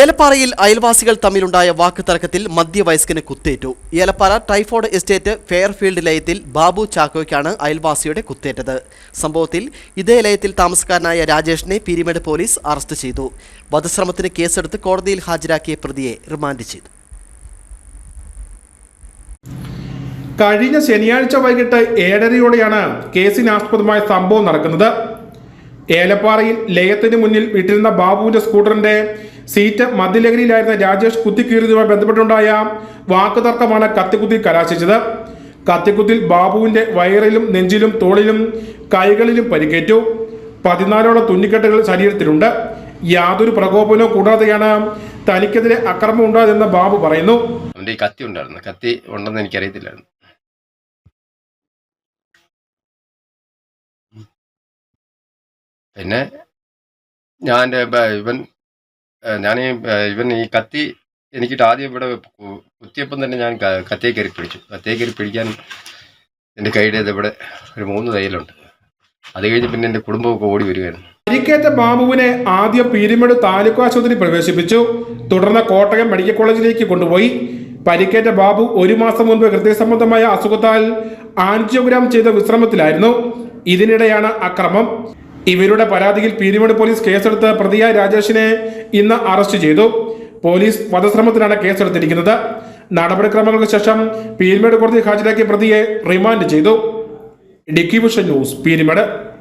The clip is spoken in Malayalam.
ഏലപ്പാറയിൽ അയൽവാസികൾ തമ്മിലുണ്ടായ വാക്കുതർക്കത്തിൽ മധ്യവയസ്കന് കുത്തേറ്റു. ഏലപ്പാറ ടൈഫോഡ് എസ്റ്റേറ്റ് ഫെയർഫീൽഡ് ലയത്തിൽ ബാബു ചാക്കോയ്ക്കാണ് അയൽവാസിയുടെ കുത്തേറ്റത്. സംഭവത്തിൽ ഇതേ ലയത്തിൽ താമസക്കാരനായ രാജേഷിനെ പീരിമേട് പോലീസ് അറസ്റ്റ് ചെയ്തു. വധശ്രമത്തിന് കേസെടുത്ത് കോടതിയിൽ ഹാജരാക്കിയ പ്രതിയെ റിമാൻഡ് ചെയ്തു. കഴിഞ്ഞ ശനിയാഴ്ച വൈകിട്ട് ഏഴരയോടെയാണ് കേസിനാസ്പദമായ സംഭവം നടക്കുന്നത്. ഏലപ്പാറയിൽ ലയത്തിന് മുന്നിൽ വിട്ടിരുന്ന ബാബുവിന്റെ സ്കൂട്ടറിന്റെ സീറ്റ് മദ്യലഹരിയിലായിരുന്ന രാജേഷ് കുത്തിക്കീറിയതുമായി ബന്ധപ്പെട്ടുണ്ടായ വാക്കുതർക്കമാണ് കത്തിക്കുത്തി കലാശിച്ചത്. കത്തിക്കുത്തിൽ ബാബുവിന്റെ വയറിലും നെഞ്ചിലും തോളിലും കൈകളിലും പരിക്കേറ്റു. പതിനാലോളം തുന്നിക്കെട്ടുകൾ ശരീരത്തിലുണ്ട്. യാതൊരു പ്രകോപനവും കൂടാതെയാണ് തനിക്കെതിരെ അക്രമം ഉണ്ടായതെന്ന് ബാബു പറയുന്നു. കത്തി ഉണ്ടായിരുന്നു. കത്തി ഉണ്ടെന്ന് എനിക്കറിയത്തില്ലായിരുന്നു. പിന്നെ ഞാൻ ഇവൻ ഞാൻ ഇവൻ ഈ കത്തി എനിക്കിട്ട് ആദ്യം ഇവിടെ കുത്തിയപ്പം തന്നെ ഞാൻ കത്തിയെ കയറി പിടിച്ചു. കത്തിയെ കയറി പിടിക്കാൻ എന്റെ കൈയുടെ ഇവിടെ ഒരു മൂന്ന് തൈലുണ്ട് അത് കഴിഞ്ഞ് പിന്നെ എന്റെ കുടുംബമൊക്കെ ഓടി വരികയായിരുന്നു. പരിക്കേറ്റ ബാബുവിനെ ആദ്യം പീരുമേട് താലൂക്ക് ആശുപത്രി പ്രവേശിപ്പിച്ചു. തുടർന്ന് കോട്ടയം മെഡിക്കൽ കോളേജിലേക്ക് കൊണ്ടുപോയി. പരിക്കേറ്റ ബാബു ഒരു മാസം മുൻപ് ഹൃദയസംബന്ധമായ അസുഖത്താൽ ആൻജിയോഗ്രാം ചെയ്ത വിശ്രമത്തിലായിരുന്നു. ഇതിനിടെയാണ് അക്രമം. ഇവരുടെ പരാതിയിൽ പീരുമേട് പോലീസ് കേസെടുത്ത് പ്രതിയായ രാജേഷിനെ ഇന്ന് അറസ്റ്റ് ചെയ്തു. പോലീസ് വധശ്രമത്തിനാണ് കേസെടുത്തിരിക്കുന്നത്. നടപടിക്രമങ്ങൾക്ക് ശേഷം പീരുമേട് കോടതി ഹാജരാക്കിയ പ്രതിയെ റിമാൻഡ് ചെയ്തു. ഡിക്കി ന്യൂസ് പീരിമേട്.